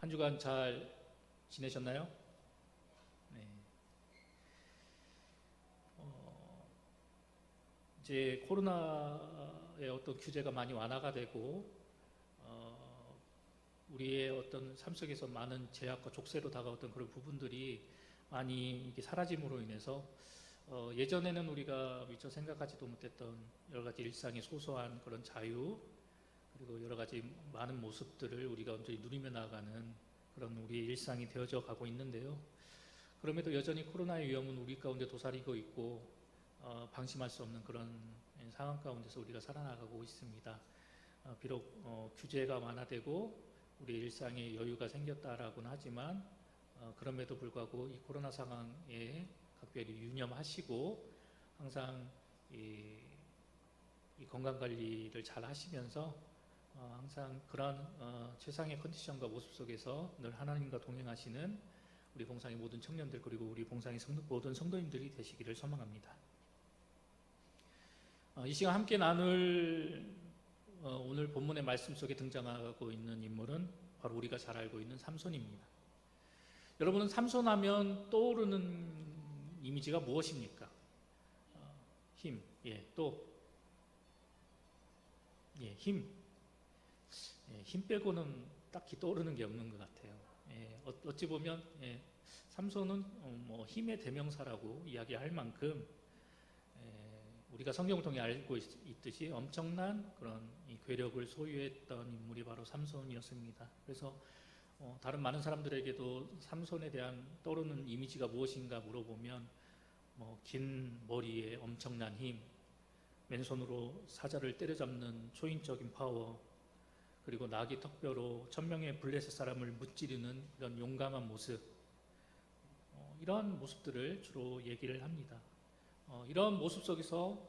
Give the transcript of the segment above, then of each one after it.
한 주간 잘 지내셨나요? 네. 어, 이제 코로나의 어떤 규제가 많이 완화가 되고 어, 우리의 어떤 삶 속에서 많은 제약과 족쇄로 다가왔던 그런 부분들이 많이 이게 사라짐으로 인해서 어, 예전에는 우리가 미처 생각하지도 못했던 여러 가지 일상의 소소한 그런 자유 그리고 여러 가지 많은 모습들을 우리가 온전히 누리며 나아가는 그런 우리의 일상이 되어져 가고 있는데요. 그럼에도 여전히 코로나의 위험은 우리 가운데 도사리고 있고 어, 방심할 수 없는 그런 상황 가운데서 우리가 살아나가고 있습니다. 어, 비록 어, 규제가 완화되고 우리 일상에 여유가 생겼다라고는 하지만 어, 그럼에도 불구하고 이 코로나 상황에 각별히 유념하시고 항상 이, 이 건강 관리를 잘 하시면서 어, 항상 그런 어, 최상의 컨디션과 모습 속에서 늘 하나님과 동행하시는 우리 봉상의 모든 청년들 그리고 우리 봉상의 모든 성도님들이 되시기를 소망합니다. 어, 이 시간 함께 나눌 어, 오늘 본문의 말씀 속에 등장하고 있는 인물은 바로 우리가 잘 알고 있는 삼손입니다. 여러분은 삼손하면 떠오르는 이미지가 무엇입니까? 어, 힘, 예, 또 예, 힘. 예, 힘 빼고는 딱히 떠오르는 게 없는 것 같아요. 예, 어- 어찌 보면 예, 삼손은 어, 뭐 힘의 대명사라고 이야기할 만큼 예, 우리가 성경을 통해 알고 있, 듯이 엄청난 그런 이 괴력을 소유했던 인물이 바로 삼손이었습니다. 그래서 어, 다른 많은 사람들에게도 삼손에 대한 떠오르는 이미지가 무엇인가 물어보면 뭐 긴 머리에 엄청난 힘, 맨손으로 사자를 때려잡는 초인적인 파워, 그리고 나귀 턱뼈로 천명의 블레셋 사람을 무찌르는 이런 용감한 모습, 어, 이러한 모습들을 주로 얘기를 합니다. 어, 이런 모습 속에서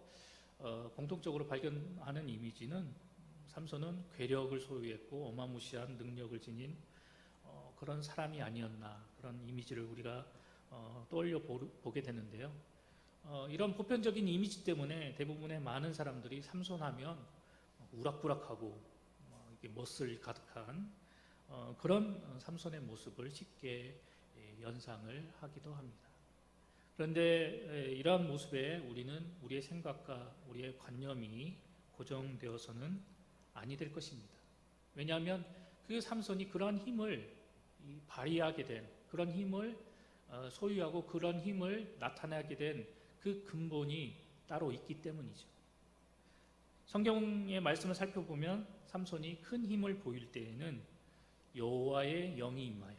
어, 공통적으로 발견하는 이미지는 삼손은 괴력을 소유했고 어마무시한 능력을 지닌 어, 그런 사람이 아니었나 그런 이미지를 우리가 어, 떠올려 보- 보게 되는데요. 어, 이런 보편적인 이미지 때문에 대부분의 많은 사람들이 삼손하면 우락부락하고 멋을 가득한 어, 그런 어, 삼손의 모습을 쉽게 예, 연상을 하기도 합니다. 그런데 에, 이러한 모습에 우리는 우리의 생각과 우리의 관념이 고정되어서는 아니 될 것입니다. 왜냐하면 그 삼손이 그런 힘을 이 발휘하게 된 그런 힘을 어, 소유하고 그런 힘을 나타내게 된 그 근본이 따로 있기 때문이죠. 성경의 말씀을 살펴보면 삼손이 큰 힘을 보일 때에는 여호와의 영이 임하여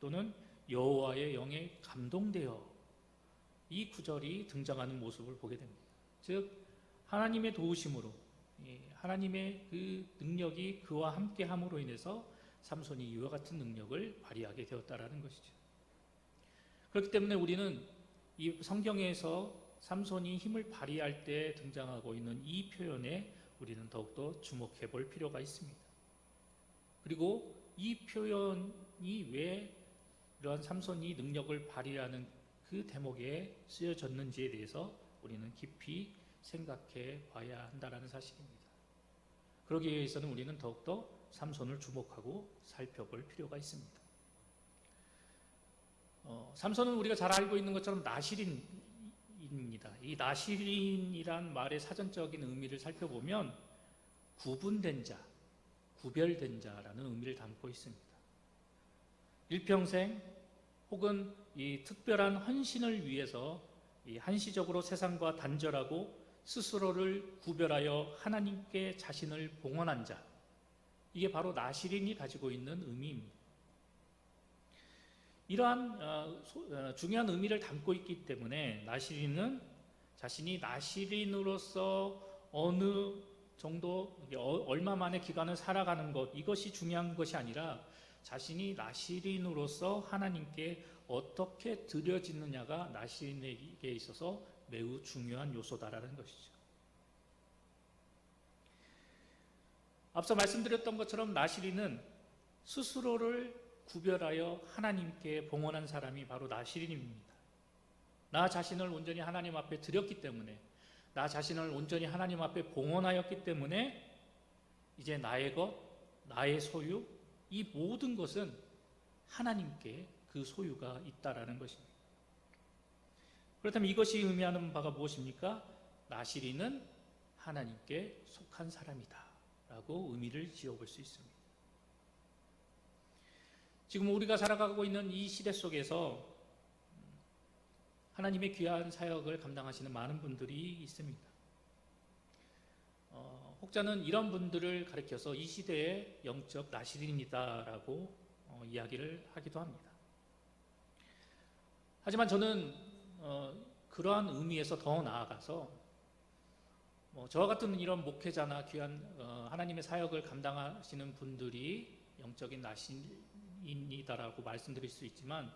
또는 여호와의 영에 감동되어 이 구절이 등장하는 모습을 보게 됩니다. 즉 하나님의 도우심으로 이 하나님의 그 능력이 그와 함께 함으로 인해서 삼손이 이와 같은 능력을 발휘하게 되었다라는 것이죠. 그렇기 때문에 우리는 이 성경에서 삼손이 힘을 발휘할 때 등장하고 있는 이 표현에 우리는 더욱더 주목해 볼 필요가 있습니다. 그리고 이 표현이 왜 이러한 삼손이 능력을 발휘하는 그 대목에 쓰여졌는지에 대해서 우리는 깊이 생각해 봐야 한다는 사실입니다. 그러기 위해서는 우리는 더욱더 삼손을 주목하고 살펴볼 필요가 있습니다. 어, 삼손은 우리가 잘 알고 있는 것처럼 나 시린입니다. 이 나시린이란 말의 사전적인 의미를 살펴보면 구분된 자, 구별된 자라는 의미를 담고 있습니다. 일평생 혹은 이 특별한 헌신을 위해서 이 한시적으로 세상과 단절하고 스스로를 구별하여 하나님께 자신을 봉헌한 자. 이게 바로 나시린이 가지고 있는 의미입니다. 이러한 어, 소- 어, 중요한 의미를 담고 있기 때문에 나시린은 자신이 나시린으로서 어느 정도 어- 얼마 만의 기간을 살아가는 것 이것이 중요한 것이 아니라 자신이 나시린으로서 하나님께 어떻게 드려지느냐가 나시린에게 있어서 매우 중요한 요소다라는 것이죠. 앞서 말씀드렸던 것처럼 나시린은 스스로를 구별하여 하나님께 봉헌한 사람이 바로 나시린입니다. 나 자신을 온전히 하나님 앞에 드렸기 때문에 나 자신을 온전히 하나님 앞에 봉헌하였기 때문에 이제 나의 것, 나의 소유 이 모든 것은 하나님께 그 소유가 있다라는 것입니다. 그렇다면 이것이 의미하는 바가 무엇입니까? 나시리는 하나님께 속한 사람이다. 라고 의미를 지어볼 수 있습니다. 지금 우리가 살아가고 있는 이 시대 속에서 하나님의 귀한 사역을 감당하시는 많은 분들이 있습니다. 어, 혹자는 이런 분들을 가리켜서 이 시대의 영적 나시린이다라고 어, 이야기를 하기도 합니다. 하지만 저는 어, 그러한 의미에서 더 나아가서 뭐 저와 같은 이런 목회자나 귀한 어, 하나님의 사역을 감당하시는 분들이 영적인 나신 이다라고 말씀드릴 수 있지만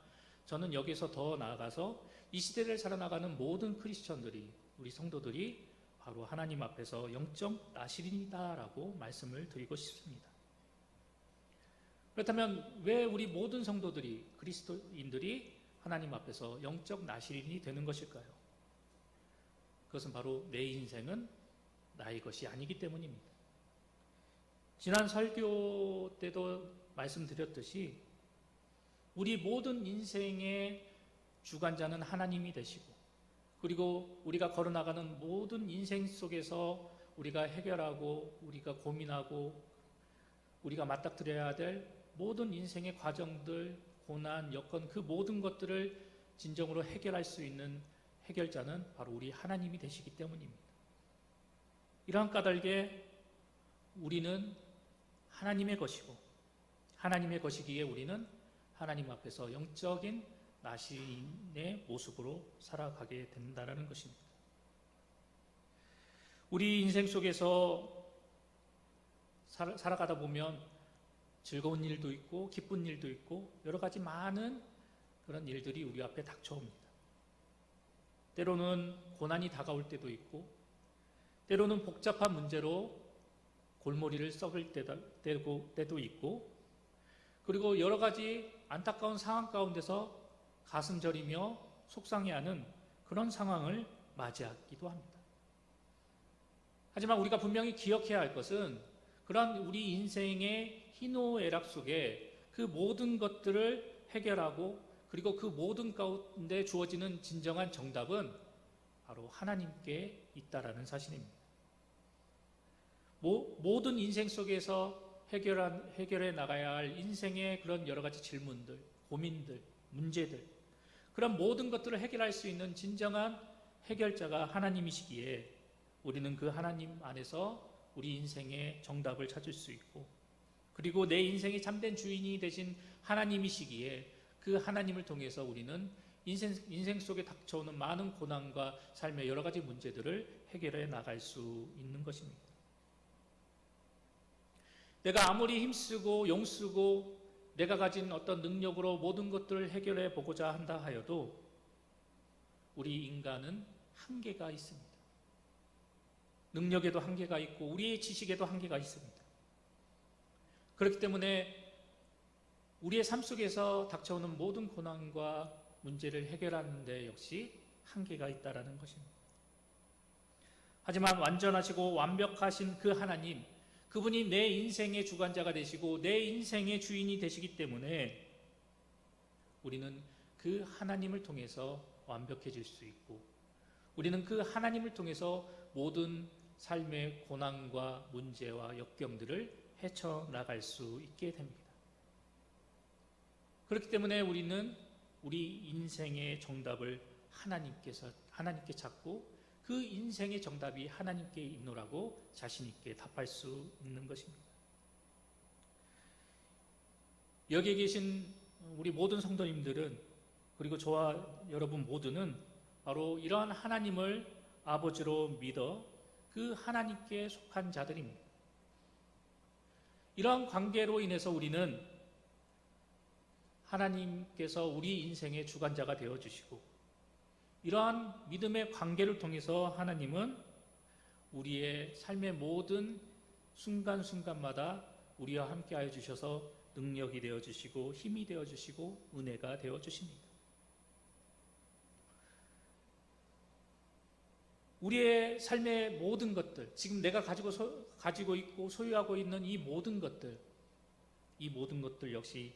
저는 여기서 더 나아가서 이 시대를 살아나가는 모든 크리스천들이 우리 성도들이 바로 하나님 앞에서 영적 나시린이다라고 말씀을 드리고 싶습니다. 그렇다면 왜 우리 모든 성도들이 그리스도인들이 하나님 앞에서 영적 나시린이 되는 것일까요? 그것은 바로 내 인생은 나의 것이 아니기 때문입니다. 지난 설교 때도 말씀드렸듯이 우리 모든 인생의 주관자는 하나님이 되시고 그리고 우리가 걸어나가는 모든 인생 속에서 우리가 해결하고 우리가 고민하고 우리가 맞닥뜨려야 될 모든 인생의 과정들, 고난, 여건 그 모든 것들을 진정으로 해결할 수 있는 해결자는 바로 우리 하나님이 되시기 때문입니다. 이러한 까닭에 우리는 하나님의 것이고 하나님의 것이기에 우리는 하나님 앞에서 영적인 나신의 모습으로 살아가게 된다는 것입니다. 우리 인생 속에서 살아가다 보면 즐거운 일도 있고 기쁜 일도 있고 여러 가지 많은 그런 일들이 우리 앞에 닥쳐옵니다. 때로는 고난이 다가올 때도 있고 때로는 복잡한 문제로 골머리를 썩을 때도 있고 그리고 여러 가지 안타까운 상황 가운데서 가슴 저리며 속상해하는 그런 상황을 맞이하기도 합니다. 하지만 우리가 분명히 기억해야 할 것은 그러한 우리 인생의 희노애락 속에 그 모든 것들을 해결하고 그리고 그 모든 가운데 주어지는 진정한 정답은 바로 하나님께 있다라는 사실입니다. 모, 모든 인생 속에서 해결한, 해결해 나가야 할 인생의 그런 여러 가지 질문들, 고민들, 문제들, 그런 모든 것들을 해결할 수 있는 진정한 해결자가 하나님이시기에 우리는 그 하나님 안에서 우리 인생의 정답을 찾을 수 있고 그리고 내 인생의 참된 주인이 되신 하나님이시기에 그 하나님을 통해서 우리는 인생, 인생 속에 닥쳐오는 많은 고난과 삶의 여러 가지 문제들을 해결해 나갈 수 있는 것입니다. 내가 아무리 힘쓰고 용쓰고 내가 가진 어떤 능력으로 모든 것들을 해결해 보고자 한다 하여도 우리 인간은 한계가 있습니다. 능력에도 한계가 있고 우리의 지식에도 한계가 있습니다. 그렇기 때문에 우리의 삶 속에서 닥쳐오는 모든 고난과 문제를 해결하는 데 역시 한계가 있다라는 것입니다. 하지만 완전하시고 완벽하신 그 하나님, 그분이 내 인생의 주관자가 되시고 내 인생의 주인이 되시기 때문에 우리는 그 하나님을 통해서 완벽해질 수 있고 우리는 그 하나님을 통해서 모든 삶의 고난과 문제와 역경들을 헤쳐나갈 수 있게 됩니다. 그렇기 때문에 우리는 우리 인생의 정답을 하나님께서 하나님께 찾고 그 인생의 정답이 하나님께 있노라고 자신 있게 답할 수 있는 것입니다. 여기 계신 우리 모든 성도님들은 그리고 저와 여러분 모두는 바로 이러한 하나님을 아버지로 믿어 그 하나님께 속한 자들입니다. 이러한 관계로 인해서 우리는 하나님께서 우리 인생의 주관자가 되어 주시고 이러한 믿음의 관계를 통해서 하나님은 우리의 삶의 모든 순간순간마다 우리와 함께 하여 주셔서 능력이 되어 주시고 힘이 되어 주시고 은혜가 되어 주십니다. 우리의 삶의 모든 것들, 지금 내가 가지고 소, 가지고 있고 소유하고 있는 이 모든 것들, 이 모든 것들 역시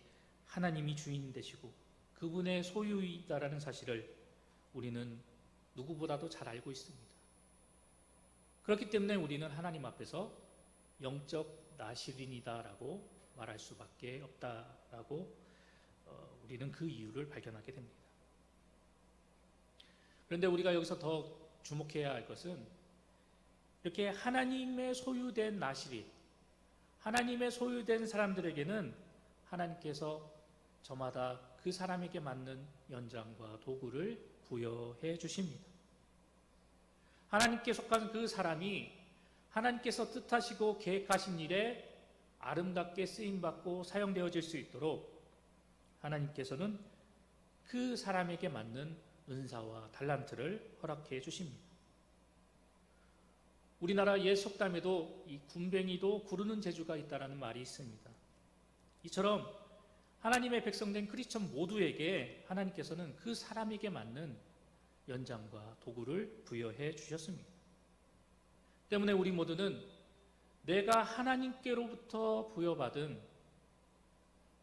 하나님이 주인 되시고 그분의 소유이다라는 사실을 우리는 누구보다도 잘 알고 있습니다. 그렇기 때문에 우리는 하나님 앞에서 영적 나시린이다라고 말할 수밖에 없다라고 어, 우리는 그 이유를 발견하게 됩니다. 그런데 우리가 여기서 더 주목해야 할 것은 이렇게 하나님의 소유된 나시린, 하나님의 소유된 사람들에게는 하나님께서 저마다 그 사람에게 맞는 연장과 도구를 부여해 주십니다. 하나님께 속한 그 사람이 하나님께서 뜻하시고 계획하신 일에 아름답게 쓰임받고 사용되어질 수 있도록 하나님께서는 그 사람에게 맞는 은사와 달란트를 허락해 주십니다. 우리나라 옛 속담에도 이 군뱅이도 구르는 재주가 있다라는 말이 있습니다. 이처럼 하나님의 백성된 크리스천 모두에게 하나님께서는 그 사람에게 맞는 연장과 도구를 부여해 주셨습니다. 때문에 우리 모두는 내가 하나님께로부터 부여받은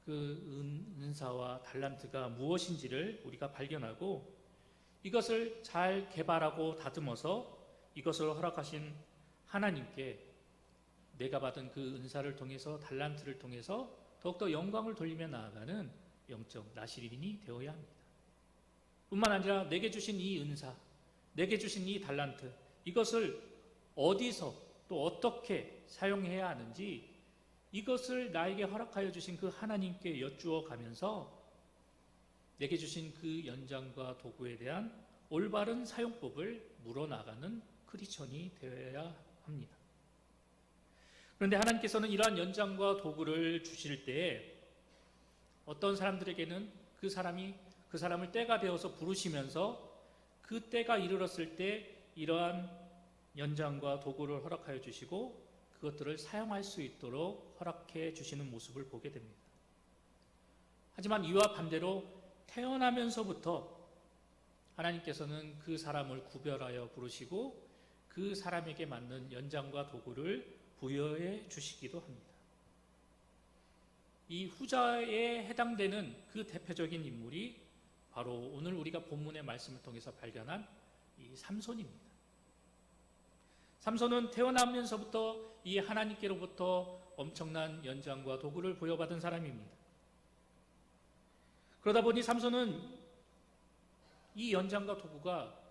그 은, 사와 달란트가 무엇인지를 우리가 발견하고 이것을 잘 개발하고 다듬어서 이것을 허락하신 하나님께 내가 받은 그 은사를 통해서 달란트를 통해서 더욱더 영광을 돌리며 나아가는 영적 나시린이 되어야 합니다. 뿐만 아니라 내게 주신 이 은사, 내게 주신 이 달란트, 이것을 어디서 또 어떻게 사용해야 하는지 이것을 나에게 허락하여 주신 그 하나님께 여쭈어 가면서 내게 주신 그 연장과 도구에 대한 올바른 사용법을 물어나가는 크리스천이 되어야 합니다. 그런데 하나님께서는 이러한 연장과 도구를 주실 때 어떤 사람들에게는 그 사람이 그 사람을 때가 되어서 부르시면서 그 때가 이르렀을 때 이러한 연장과 도구를 허락하여 주시고 그것들을 사용할 수 있도록 허락해 주시는 모습을 보게 됩니다. 하지만 이와 반대로 태어나면서부터 하나님께서는 그 사람을 구별하여 부르시고 그 사람에게 맞는 연장과 도구를 부여해 주시기도 합니다. 이 후자에 해당되는 그 대표적인 인물이 바로 오늘 우리가 본문의 말씀을 통해서 발견한 이 삼손입니다. 삼손은 태어나면서부터 이 하나님께로부터 엄청난 연장과 도구를 부여받은 사람입니다. 그러다 보니 삼손은 이 연장과 도구가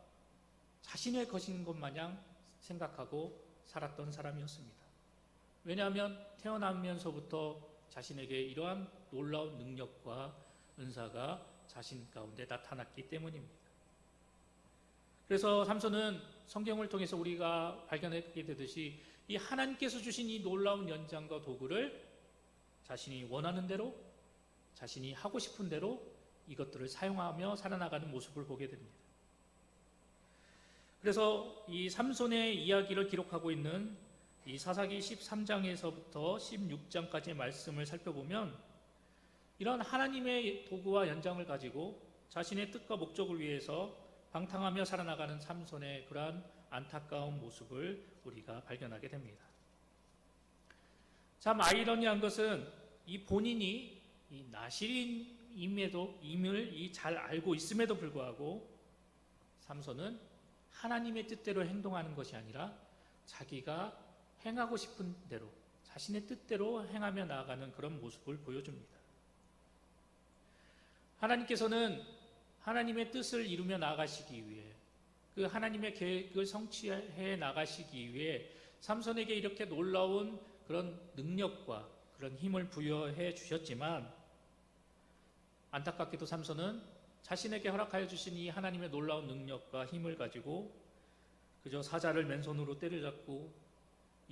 자신의 것인 것 마냥 생각하고 살았던 사람이었습니다. 왜냐하면 태어나면서부터 자신에게 이러한 놀라운 능력과 은사가 자신 가운데 나타났기 때문입니다. 그래서 삼손은 성경을 통해서 우리가 발견하게 되듯이 이 하나님께서 주신 이 놀라운 연장과 도구를 자신이 원하는 대로 자신이 하고 싶은 대로 이것들을 사용하며 살아나가는 모습을 보게 됩니다. 그래서 이 삼손의 이야기를 기록하고 있는 이 사사기 13장에서부터 16장까지의 말씀을 살펴보면 이런 하나님의 도구와 연장을 가지고 자신의 뜻과 목적을 위해서 방탕하며 살아나가는 삼손의 그러한 안타까운 모습을 우리가 발견하게 됩니다. 참 아이러니한 것은 이 본인이 이 나실인임에도 임을 잘 알고 있음에도 불구하고 삼손은 하나님의 뜻대로 행동하는 것이 아니라 자기가 행하고 싶은 대로 자신의 뜻대로 행하며 나아가는 그런 모습을 보여줍니다. 하나님께서는 하나님의 뜻을 이루며 나가시기 위해 그 하나님의 계획을 성취해 나가시기 위해 삼손에게 이렇게 놀라운 그런 능력과 그런 힘을 부여해 주셨지만 안타깝게도 삼손은 자신에게 허락하여 주신 이 하나님의 놀라운 능력과 힘을 가지고 그저 사자를 맨손으로 때려잡고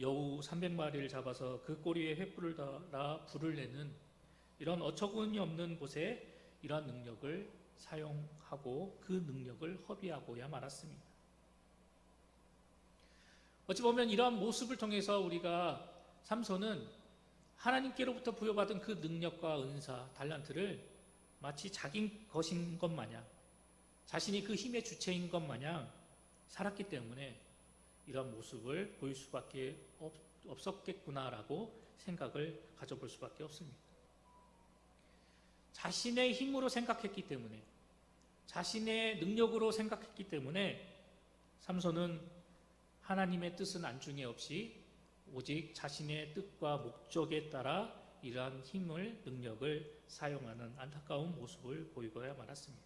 여우 300마리를 잡아서 그 꼬리에 횃불을 달아 불을 내는 이런 어처구니 없는 곳에 이러한 능력을 사용하고 그 능력을 허비하고야 말았습니다. 어찌 보면 이러한 모습을 통해서 우리가 삼손은 하나님께로부터 부여받은 그 능력과 은사, 달란트를 마치 자기 것인 것 마냥 자신이 그 힘의 주체인 것 마냥 살았기 때문에 이런 모습을 보일 수밖에 없, 없었겠구나라고 생각을 가져볼 수밖에 없습니다. 자신의 힘으로 생각했기 때문에 자신의 능력으로 생각했기 때문에 삼손은 하나님의 뜻은 안중에 없이 오직 자신의 뜻과 목적에 따라 이러한 힘을 능력을 사용하는 안타까운 모습을 보이고야 말았습니다.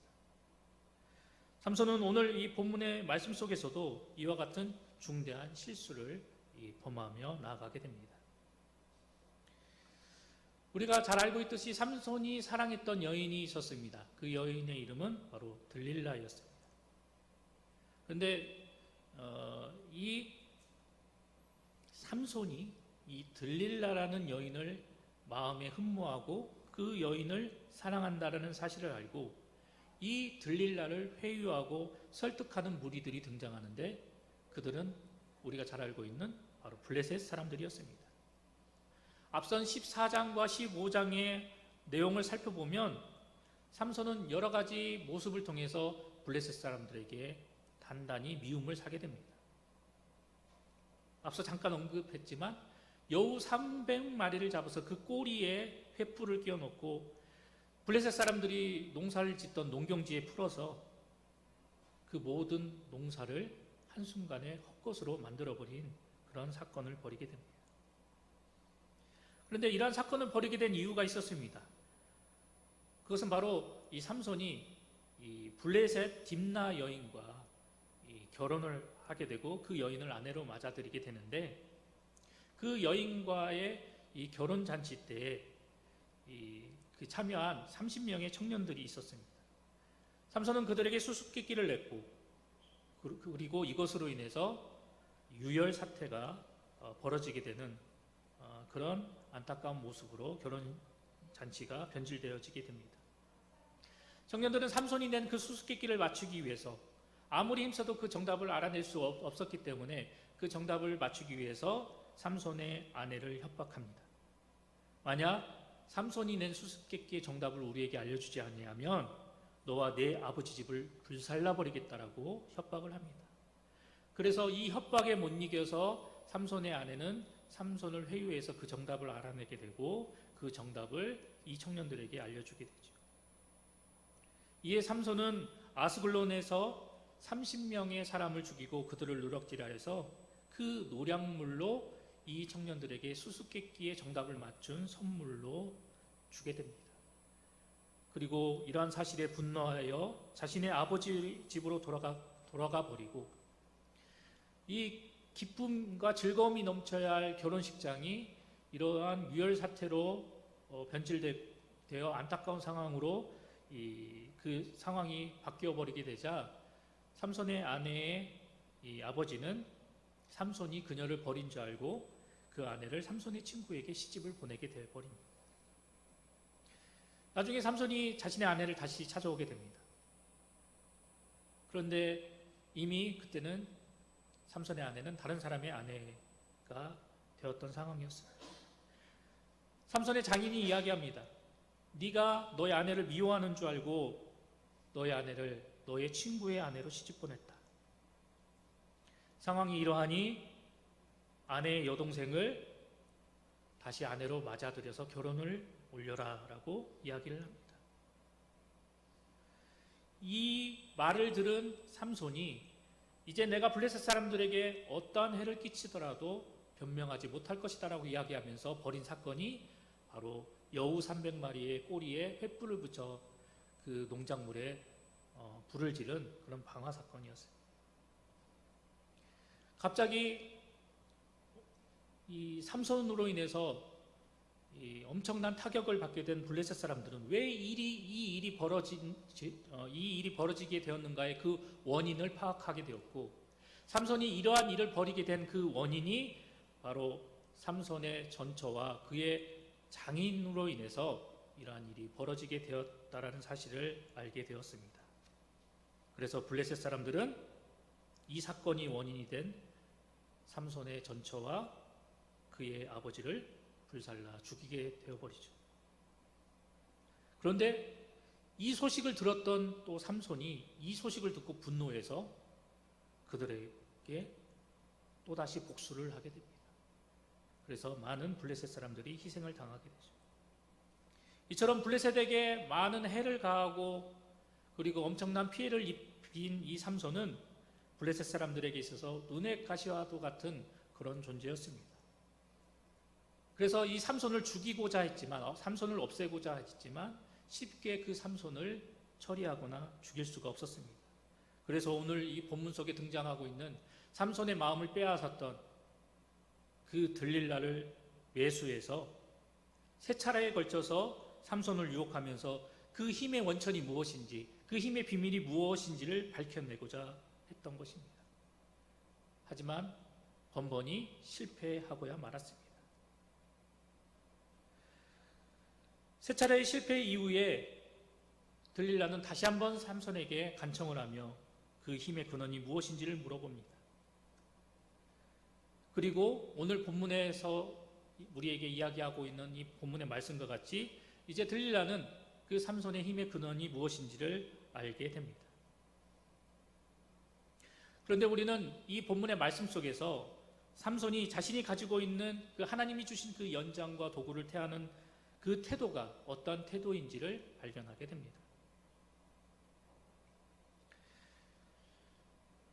삼손은 오늘 이 본문의 말씀 속에서도 이와 같은 중대한 실수를 이 범하며 나아가게 됩니다. 우리가 잘 알고 있듯이 삼손이 사랑했던 여인이 있었습니다. 그 여인의 이름은 바로 들릴라였습니다. 그런데 어, 이 삼손이 이 들릴라라는 여인을 마음에 흠모하고 그 여인을 사랑한다라는 사실을 알고 이 들릴라를 회유하고 설득하는 무리들이 등장하는데 그들은 우리가 잘 알고 있는 바로 블레셋 사람들이었습니다. 앞선 14장과 15장의 내용을 살펴보면 삼손은 여러 가지 모습을 통해서 블레셋 사람들에게 단단히 미움을 사게 됩니다. 앞서 잠깐 언급했지만 여우 300마리를 잡아서 그 꼬리에 횃불을 끼워 놓고 블레셋 사람들이 농사를 짓던 농경지에 풀어서 그 모든 농사를 한순간에 헛것으로 만들어버린 그런 사건을 벌이게 됩니다. 그런데 이러한 사건을 벌이게 된 이유가 있었습니다. 그것은 바로 이 삼손이 이 블레셋 딥나 여인과 이 결혼을 하게 되고 그 여인을 아내로 맞아들이게 되는데 그 여인과의 이 결혼 잔치 때에 이그 참여한 30명의 청년들이 있었습니다. 삼손은 그들에게 수수께끼를 냈고 그리고 이것으로 인해서 유혈 사태가 어, 벌어지게 되는 어, 그런 안타까운 모습으로 결혼 잔치가 변질되어지게 됩니다. 청년들은 삼손이 낸 그 수수께끼를 맞추기 위해서 아무리 힘써도 그 정답을 알아낼 수 없었기 때문에 그 정답을 맞추기 위해서 삼손의 아내를 협박합니다. 만약 삼손이 낸 수수께끼의 정답을 우리에게 알려주지 않냐면 너와 내 아버지 집을 불살라 버리겠다라고 협박을 합니다. 그래서 이 협박에 못 이겨서 삼손의 아내는 삼손을 회유해서 그 정답을 알아내게 되고 그 정답을 이 청년들에게 알려주게 되죠. 이에 삼손은 아스글론에서 30명의 사람을 죽이고 그들을 누럭질하여서 그 노량물로 이 청년들에게 수수께끼의 정답을 맞춘 선물로 주게 됩니다. 그리고 이러한 사실에 분노하여 자신의 아버지 집으로 돌아가 돌아가 버리고 이 기쁨과 즐거움이 넘쳐야 할 결혼식장이 이러한 유혈 사태로 어, 변질되어 안타까운 상황으로 그 상황이 바뀌어 버리게 되자 삼손의 아내의 아버지는 삼손이 그녀를 버린 줄 알고 그 아내를 삼손의 친구에게 시집을 보내게 되어 버립니다. 나중에 삼손이 자신의 아내를 다시 찾아오게 됩니다. 그런데 이미 그때는 삼손의 아내는 다른 사람의 아내가 되었던 상황이었습니다. 삼손의 장인이 이야기합니다. 네가 너의 아내를 미워하는 줄 알고 너의 아내를 너의 친구의 아내로 시집 보냈다. 상황이 이러하니 아내의 여동생을 다시 아내로 맞아들여서 결혼을 올려라라고 이야기를 합니다. 이 말을 들은 삼손이 이제 내가 블레셋 사람들에게 어떠한 해를 끼치더라도 변명하지 못할 것이다라고 이야기하면서 벌인 사건이 바로 여우 300마리의 꼬리에 횃불을 붙여 그 농작물에 어, 불을 지른 그런 방화 사건이었어요. 갑자기 이 삼손으로 인해서 이 엄청난 타격을 받게 된 블레셋 사람들은 왜 일이 이 일이 벌어진 어, 이 일이 벌어지게 되었는가의 그 원인을 파악하게 되었고 삼손이 이러한 일을 벌이게 된 그 원인이 바로 삼손의 전처와 그의 장인으로 인해서 이러한 일이 벌어지게 되었다라는 사실을 알게 되었습니다. 그래서 블레셋 사람들은 이 사건이 원인이 된 삼손의 전처와 그의 아버지를 불살라 죽이게 되어버리죠. 그런데 이 소식을 들었던 또 삼손이 이 소식을 듣고 분노해서 그들에게 또다시 복수를 하게 됩니다. 그래서 많은 블레셋 사람들이 희생을 당하게 되죠. 이처럼 블레셋에게 많은 해를 가하고 그리고 엄청난 피해를 입힌 이 삼손은 블레셋 사람들에게 있어서 눈의 가시와도 같은 그런 존재였습니다. 그래서 이 삼손을 죽이고자 했지만 어, 삼손을 없애고자 했지만 쉽게 그 삼손을 처리하거나 죽일 수가 없었습니다. 그래서 오늘 이 본문 속에 등장하고 있는 삼손의 마음을 빼앗았던 그 들릴라를 매수해서 세 차례에 걸쳐서 삼손을 유혹하면서 그 힘의 원천이 무엇인지 그 힘의 비밀이 무엇인지를 밝혀내고자 했던 것입니다. 하지만 번번이 실패하고야 말았습니다. 세 차례의 실패 이후에 들릴라는 다시 한번 삼손에게 간청을 하며 그 힘의 근원이 무엇인지를 물어봅니다. 그리고 오늘 본문에서 우리에게 이야기하고 있는 이 본문의 말씀과 같이 이제 들릴라는 그 삼손의 힘의 근원이 무엇인지를 알게 됩니다. 그런데 우리는 이 본문의 말씀 속에서 삼손이 자신이 가지고 있는 그 하나님이 주신 그 연장과 도구를 태하는 그 태도가 어떤 태도인지를 발견하게 됩니다.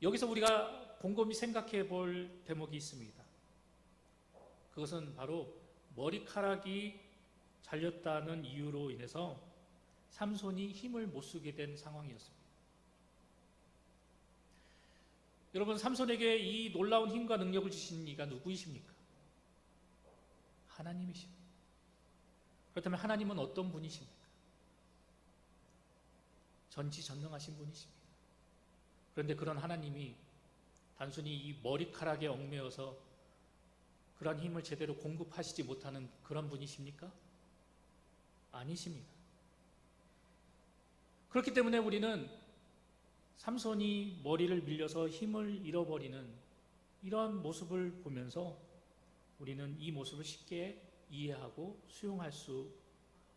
여기서 우리가 곰곰이 생각해 볼 대목이 있습니다. 그것은 바로 머리카락이 잘렸다는 이유로 인해서 삼손이 힘을 못 쓰게 된 상황이었습니다. 여러분, 삼손에게 이 놀라운 힘과 능력을 주신 이가 누구이십니까? 하나님이십니다. 그렇다면 하나님은 어떤 분이십니까? 전지전능하신 분이십니다. 그런데 그런 하나님이 단순히 이 머리카락에 얽매여서 그런 힘을 제대로 공급하시지 못하는 그런 분이십니까? 아니십니다. 그렇기 때문에 우리는 삼손이 머리를 밀려서 힘을 잃어버리는 이런 모습을 보면서 우리는 이 모습을 쉽게 이해하고 수용할 수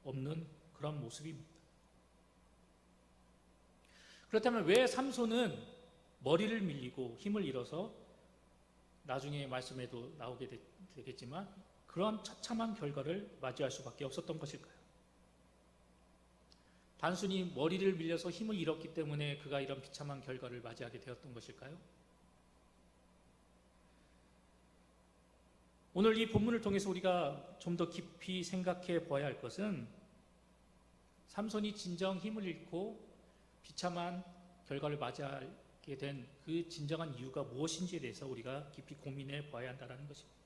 없는 그런 모습입니다. 그렇다면 왜 삼손은 머리를 밀리고 힘을 잃어서 나중에 말씀에도 나오게 되겠지만 그런 처참한 결과를 맞이할 수밖에 없었던 것일까요? 단순히 머리를 밀려서 힘을 잃었기 때문에 그가 이런 비참한 결과를 맞이하게 되었던 것일까요? 오늘 이 본문을 통해서 우리가 좀 더 깊이 생각해 보아야 할 것은 삼손이 진정 힘을 잃고 비참한 결과를 맞이하게 된 그 진정한 이유가 무엇인지에 대해서 우리가 깊이 고민해 보아야 한다는 것입니다.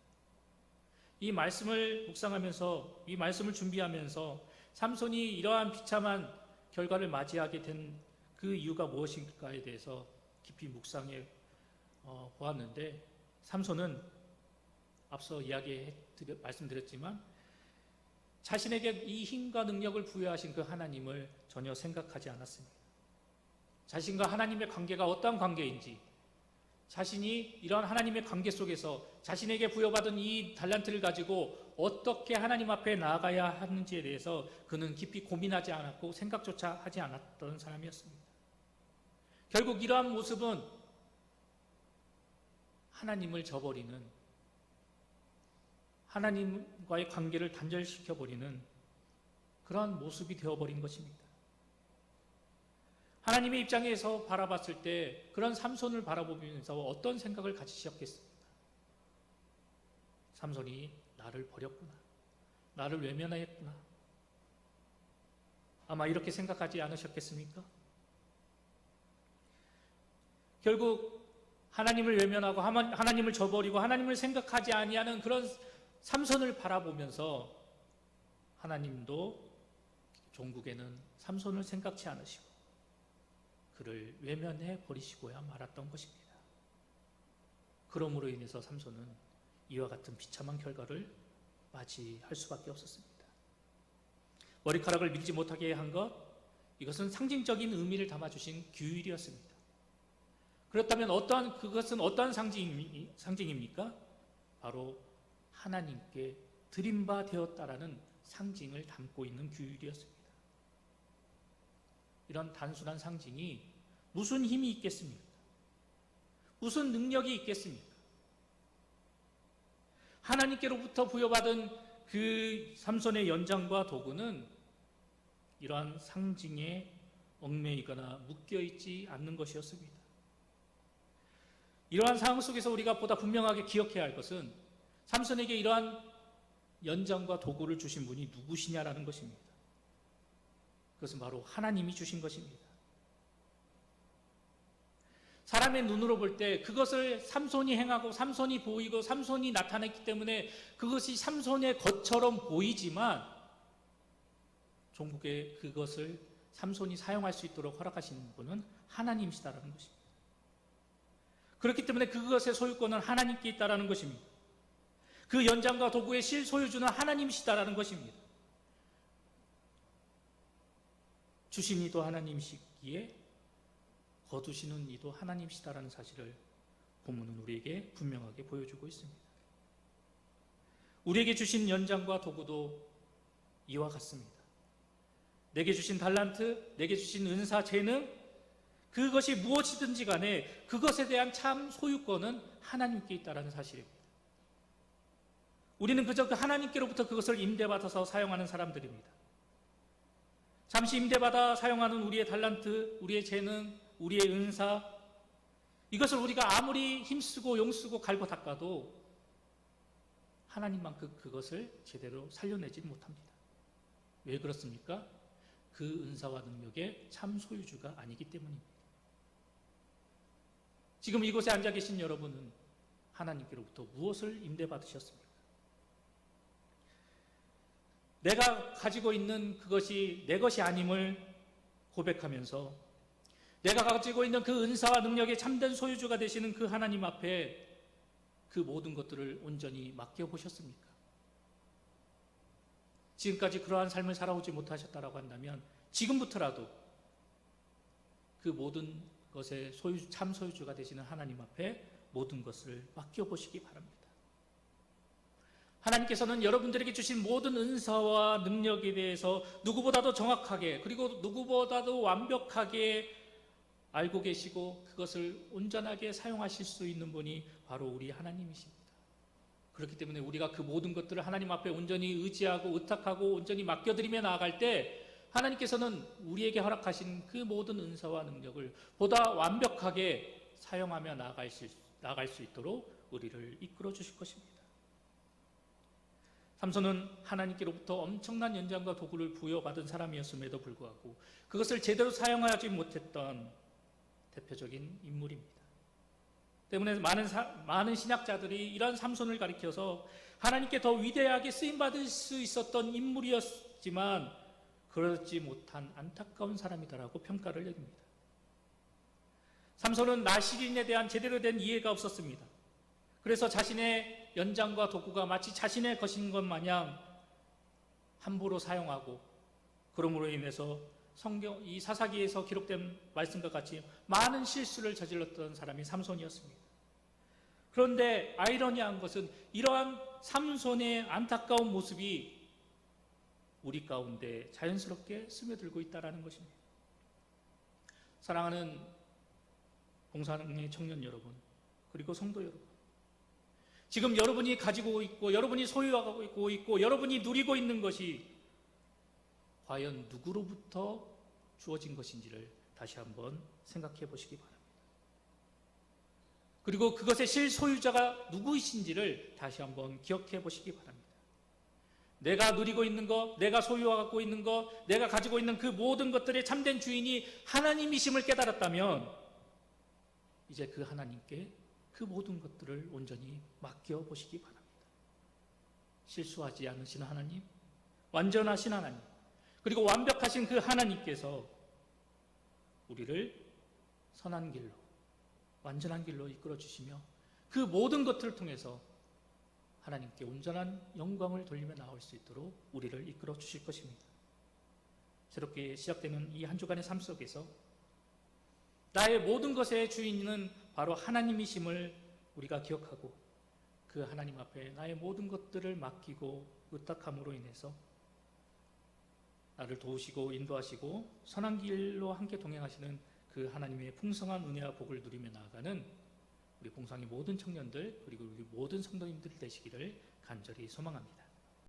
이 말씀을 묵상하면서 이 말씀을 준비하면서 삼손이 이러한 비참한 결과를 맞이하게 된 그 이유가 무엇일까에 대해서 깊이 묵상해 어, 보았는데 삼손은 앞서 이야기 말씀드렸지만 자신에게 이 힘과 능력을 부여하신 그 하나님을 전혀 생각하지 않았습니다. 자신과 하나님의 관계가 어떤 관계인지 자신이 이런 하나님의 관계 속에서 자신에게 부여받은 이 달란트를 가지고 어떻게 하나님 앞에 나아가야 하는지에 대해서 그는 깊이 고민하지 않았고 생각조차 하지 않았던 사람이었습니다. 결국 이러한 모습은 하나님을 저버리는 하나님과의 관계를 단절시켜 버리는 그러한 모습이 되어버린 것입니다. 하나님의 입장에서 바라봤을 때 그런 삼손을 바라보면서 어떤 생각을 가지셨겠습니까? 삼손이 나를 버렸구나. 나를 외면하였구나. 아마 이렇게 생각하지 않으셨겠습니까? 결국 하나님을 외면하고 하나님을 저버리고 하나님을 생각하지 아니하는 그런 삼손을 바라보면서 하나님도 종국에는 삼손을 생각치 않으시고 그를 외면해 버리시고야 말았던 것입니다. 그러므로 인해서 삼손은 이와 같은 비참한 결과를 맞이할 수밖에 없었습니다. 머리카락을 밀지 못하게 한 것, 이것은 상징적인 의미를 담아주신 규율이었습니다. 그렇다면 어떠한 그것은 어떠한 상징, 상징입니까? 바로 하나님께 드림바 되었다라는 상징을 담고 있는 규율이었습니다. 이런 단순한 상징이 무슨 힘이 있겠습니까? 무슨 능력이 있겠습니까? 하나님께로부터 부여받은 그 삼손의 연장과 도구는 이러한 상징에 얽매이거나 묶여 있지 않는 것이었습니다. 이러한 상황 속에서 우리가 보다 분명하게 기억해야 할 것은 삼손에게 이러한 연장과 도구를 주신 분이 누구시냐라는 것입니다. 그것은 바로 하나님이 주신 것입니다. 사람의 눈으로 볼 때 그것을 삼손이 행하고 삼손이 보이고 삼손이 나타냈기 때문에 그것이 삼손의 것처럼 보이지만 종국에 그것을 삼손이 사용할 수 있도록 허락하시는 분은 하나님이시다라는 것입니다. 그렇기 때문에 그것의 소유권은 하나님께 있다라는 것입니다. 그 연장과 도구의 실소유주는 하나님이시다라는 것입니다. 주신 이도 하나님이시기에 거두시는 이도 하나님이시다라는 사실을 본문은 우리에게 분명하게 보여주고 있습니다. 우리에게 주신 연장과 도구도 이와 같습니다. 내게 주신 달란트, 내게 주신 은사, 재능, 그것이 무엇이든지 간에 그것에 대한 참 소유권은 하나님께 있다라는 사실입니다. 우리는 그저 그 하나님께로부터 그것을 임대받아서 사용하는 사람들입니다. 잠시 임대받아 사용하는 우리의 달란트, 우리의 재능, 우리의 은사, 이것을 우리가 아무리 힘쓰고 용쓰고 갈고 닦아도 하나님만큼 그것을 제대로 살려내지 못합니다. 왜 그렇습니까? 그 은사와 능력의 참 소유주가 아니기 때문입니다. 지금 이곳에 앉아 계신 여러분은 하나님께로부터 무엇을 임대받으셨습니까? 내가 가지고 있는 그것이 내 것이 아님을 고백하면서 내가 가지고 있는 그 은사와 능력의 참된 소유주가 되시는 그 하나님 앞에 그 모든 것들을 온전히 맡겨보셨습니까? 지금까지 그러한 삶을 살아오지 못하셨다라고 한다면 지금부터라도 그 모든 것의 소유, 참 소유주가 되시는 하나님 앞에 모든 것을 맡겨보시기 바랍니다. 하나님께서는 여러분들에게 주신 모든 은사와 능력에 대해서 누구보다도 정확하게 그리고 누구보다도 완벽하게 알고 계시고 그것을 온전하게 사용하실 수 있는 분이 바로 우리 하나님이십니다. 그렇기 때문에 우리가 그 모든 것들을 하나님 앞에 온전히 의지하고 의탁하고 온전히 맡겨드리며 나아갈 때 하나님께서는 우리에게 허락하신 그 모든 은사와 능력을 보다 완벽하게 사용하며 나아갈 수, 나아갈 수 있도록 우리를 이끌어 주실 것입니다. 삼손은 하나님께로부터 엄청난 연장과 도구를 부여받은 사람이었음에도 불구하고 그것을 제대로 사용하지 못했던 대표적인 인물입니다. 때문에 많은, 사, 많은 신학자들이 이런 삼손을 가리켜서 하나님께 더 위대하게 쓰임 받을 수 있었던 인물이었지만 그러지 못한 안타까운 사람이다라고 평가를 내립니다. 삼손은 나시린에 대한 제대로 된 이해가 없었습니다. 그래서 자신의 연장과 도구가 마치 자신의 것인 것 마냥 함부로 사용하고 그러므로 인해서 성경 이 사사기에서 기록된 말씀과 같이 많은 실수를 저질렀던 사람이 삼손이었습니다. 그런데 아이러니한 것은 이러한 삼손의 안타까운 모습이 우리 가운데 자연스럽게 스며들고 있다라는 것입니다. 사랑하는 봉사능의 청년 여러분, 그리고 성도 여러분. 지금 여러분이 가지고 있고, 여러분이 소유하고 있고, 여러분이 누리고 있는 것이 과연 누구로부터 주어진 것인지를 다시 한번 생각해 보시기 바랍니다. 그리고 그것의 실소유자가 누구이신지를 다시 한번 기억해 보시기 바랍니다. 내가 누리고 있는 것, 내가 소유하고 있는 것, 내가 가지고 있는 그 모든 것들의 참된 주인이 하나님이심을 깨달았다면 이제 그 하나님께 그 모든 것들을 온전히 맡겨 보시기 바랍니다. 실수하지 않으신 하나님, 완전하신 하나님, 그리고 완벽하신 그 하나님께서 우리를 선한 길로, 완전한 길로 이끌어 주시며 그 모든 것들을 통해서 하나님께 온전한 영광을 돌리며 나올 수 있도록 우리를 이끌어 주실 것입니다. 새롭게 시작되는 이 한 주간의 삶 속에서 나의 모든 것의 주인은 바로 하나님이심을 우리가 기억하고 그 하나님 앞에 나의 모든 것들을 맡기고 의탁함으로 인해서 나를 도우시고 인도하시고 선한 길로 함께 동행하시는 그 하나님의 풍성한 은혜와 복을 누리며 나아가는 우리 봉상의 모든 청년들 그리고 우리 모든 성도님들 되시기를 간절히 소망합니다.